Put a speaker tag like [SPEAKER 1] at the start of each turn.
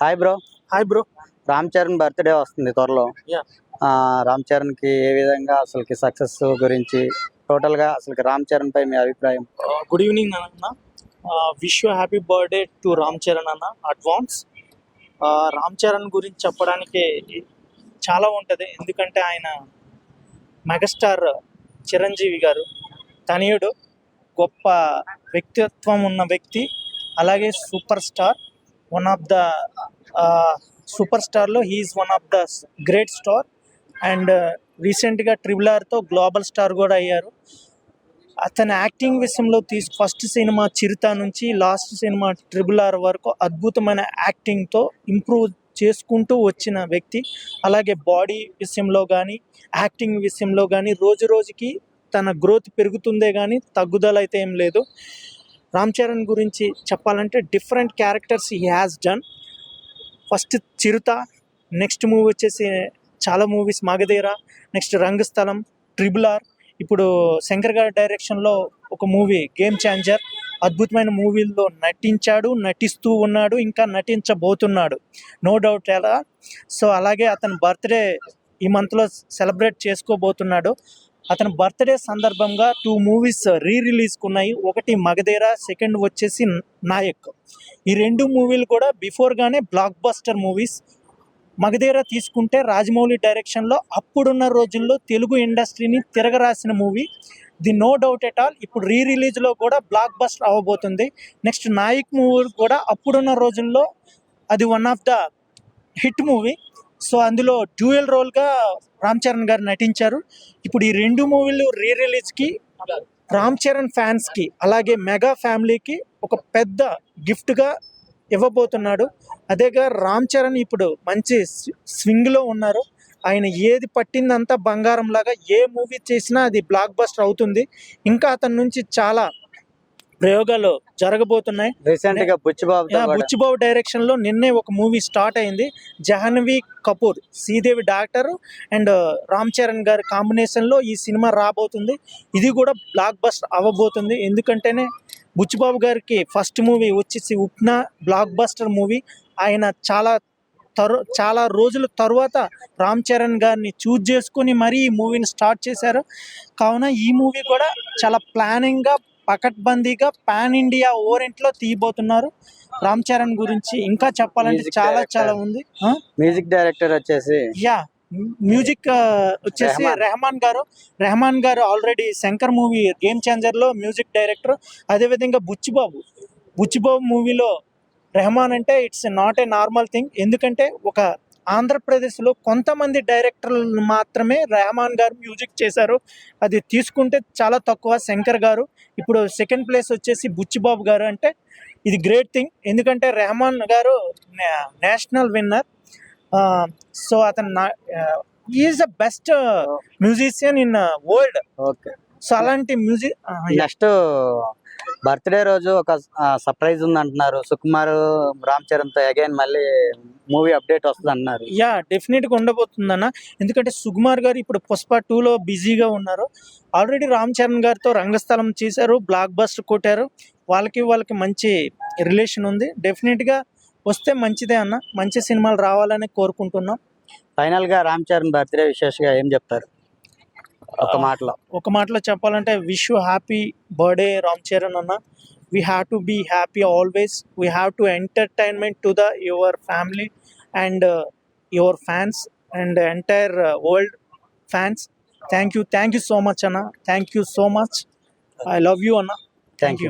[SPEAKER 1] Hi bro
[SPEAKER 2] hi bro
[SPEAKER 1] Ram Charan birthday వస్తుంది త్వరలో. రామ్ చరణ్కి ఏ విధంగా అసలుకి సక్సెస్ గురించి టోటల్గా అసలుకి రామ్ చరణ్ పై మీ అభిప్రాయం?
[SPEAKER 2] గుడ్ ఈవినింగ్ అన్న wish you happy birthday to Ram Charan అన్న అడ్వాన్స్ రామ్ చరణ్ గురించి చెప్పడానికి చాలా ఉంటుంది. ఎందుకంటే ఆయన మెగాస్టార్ చిరంజీవి గారు. తనయుడు గొప్ప వ్యక్తిత్వం ఉన్న వ్యక్తి అలాగే super star one of the super స్టార్లో he's one of the great star and రీసెంట్గా ట్రిబుల్ ఆర్తో గ్లోబల్ స్టార్ కూడా అయ్యారు అతని యాక్టింగ్ విషయంలో తీసు ఫస్ట్ సినిమా చిరుత నుంచి లాస్ట్ సినిమా ట్రిబుల్ ఆర్ వరకు అద్భుతమైన యాక్టింగ్తో ఇంప్రూవ్ చేసుకుంటూ వచ్చిన వ్యక్తి అలాగే బాడీ విషయంలో కానీ యాక్టింగ్ విషయంలో కానీ రోజు రోజుకి తన గ్రోత్ పెరుగుతుందే కానీ తగ్గుదల అయితే ఏం లేదు రామ్ చరణ్ గురించి చెప్పాలంటే different characters he has done. First Chirutha next movie వచ్చేసి చాలా movies Magadheera next Rangasthalam triple R. ఇప్పుడు శంకర్ గారి డైరెక్షన్లో ఒక మూవీ గేమ్ ఛాంజర్ అద్భుతమైన మూవీల్లో నటించాడు నటిస్తూ ఉన్నాడు ఇంకా నటించబోతున్నాడు. నో డౌట్ ఎలా? సో అలాగే అతని బర్త్డే ఈ మంత్లో సెలబ్రేట్ చేసుకోబోతున్నాడు. అతని బర్త్డే సందర్భంగా టూ మూవీస్ రీ రిలీజ్కి ఉన్నాయి ఒకటి మగదేరా సెకండ్ వచ్చేసి నాయక్. ఈ రెండు మూవీలు కూడా బిఫోర్గానే బ్లాక్ బస్టర్ మూవీస్ మగదేరా తీసుకుంటే రాజమౌళి డైరెక్షన్లో అప్పుడున్న రోజుల్లో తెలుగు ఇండస్ట్రీని తిరగరాసిన movie the no doubt at all ఇప్పుడు రీ రిలీజ్లో కూడా బ్లాక్ బస్టర్ అవ్వబోతుంది నెక్స్ట్ నాయక్ మూవీ కూడా అప్పుడున్న రోజుల్లో అది one of the hit movie so అందులో డ్యూయల్ రోల్గా రామ్ చరణ్ గారు నటించారు. ఇప్పుడు ఈ రెండు మూవీలు రీ రిలీజ్కి రామ్ చరణ్ ఫ్యాన్స్కి అలాగే మెగా ఫ్యామిలీకి ఒక పెద్ద గిఫ్ట్గా ఇవ్వబోతున్నాడు. అదేగా రామ్ చరణ్ ఇప్పుడు మంచి స్వింగ్లో ఉన్నారు. ఆయన ఏది పట్టిందంతా బంగారం లాగా ఏ మూవీ చేసినా అది బ్లాక్ బస్టర్ అవుతుంది. ఇంకా అతని నుంచి చాలా ప్రయోగాలు జరగబోతున్నాయి.
[SPEAKER 1] రీసెంట్గా బుచ్చిబాబు
[SPEAKER 2] బుచ్చిబాబు డైరెక్షన్లో నిన్నే ఒక మూవీ స్టార్ట్ అయింది. జహన్వి కపూర్ శ్రీదేవి డాక్టర్ అండ్ రామ్ చరణ్ గారి కాంబినేషన్లో ఈ సినిమా రాబోతుంది. ఇది కూడా బ్లాక్ బస్టర్ అవ్వబోతుంది. ఎందుకంటేనే బుచ్చిబాబు గారికి ఫస్ట్ మూవీ వచ్చేసి ఉప్నా బ్లాక్ బస్టర్ మూవీ ఆయన చాలా తరు చాలా రోజుల తర్వాత రామ్ చరణ్ గారిని చూజ్ చేసుకొని మరీ ఈ మూవీని స్టార్ట్ చేశారు. కావున ఈ మూవీ కూడా చాలా ప్లానింగ్గా పకడ్బందీగా పాన్ ఇండియా ఓరెంట్లో తీయబోతున్నారు రామ్ చరణ్ గురించి ఇంకా చెప్పాలంటే చాలా. చాలా ఉంది?
[SPEAKER 1] మ్యూజిక్ డైరెక్టర్ వచ్చేసి
[SPEAKER 2] యా మ్యూజిక్ వచ్చేసి
[SPEAKER 1] రెహమాన్.
[SPEAKER 2] గారు రెహమాన్ గారు ఆల్రెడీ శంకర్ మూవీ గేమ్ చేంజర్లో మ్యూజిక్ డైరెక్టర్ అదేవిధంగా బుచ్చిబాబు బుచ్చిబాబు మూవీలో రెహమాన్ అంటే it's not a normal thing ఎందుకంటే ఒక ఆంధ్రప్రదేశ్లో కొంతమంది డైరెక్టర్లు మాత్రమే రెహమాన్ గారు మ్యూజిక్ చేశారు. అది తీసుకుంటే చాలా తక్కువ. శంకర్ గారు ఇప్పుడు సెకండ్ ప్లేస్ వచ్చేసి బుచ్చిబాబు గారు అంటే ఇది గ్రేట్ థింగ్. ఎందుకంటే రెహమాన్ గారు నా- నేషనల్ విన్నర్. సో అతను is the best musician in world.
[SPEAKER 1] Okay.
[SPEAKER 2] So అలాంటి మ్యూజిక్
[SPEAKER 1] నెక్స్ట్ బర్త్డే రోజు ఒక సర్ప్రైజ్ ఉంది అంటున్నారు. సుకుమార్ రామ్ చరణ్తో అగైన్ మళ్ళీ మూవీ అప్డేట్ వస్తుంది అంటున్నారు.
[SPEAKER 2] యా డెఫినెట్గా ఉండబోతుందన్న. ఎందుకంటే సుకుమార్ గారు ఇప్పుడు పుష్ప టూలో బిజీగా ఉన్నారు. ఆల్రెడీ రామ్ చరణ్ గారితో రంగస్థలం చేశారు బ్లాక్ బస్టర్ కొట్టారు. వాళ్ళకి వాళ్ళకి మంచి రిలేషన్ ఉంది. డెఫినెట్గా వస్తే మంచిదే అన్న. మంచి సినిమాలు రావాలని కోరుకుంటున్నాం.
[SPEAKER 1] ఫైనల్గా రామ్ చరణ్ బర్త్డే విశేషంగా ఏం చెప్తారు? ఒక మాటలో.
[SPEAKER 2] ఒక మాటలో చెప్పాలంటే wish you happy birthday Ram Charan అన్న. We have to be happy always we have to entertainment to the your family and your fans and entire world fans thank you thank you so much అన్న thank you so much I love you అన్న
[SPEAKER 1] thank you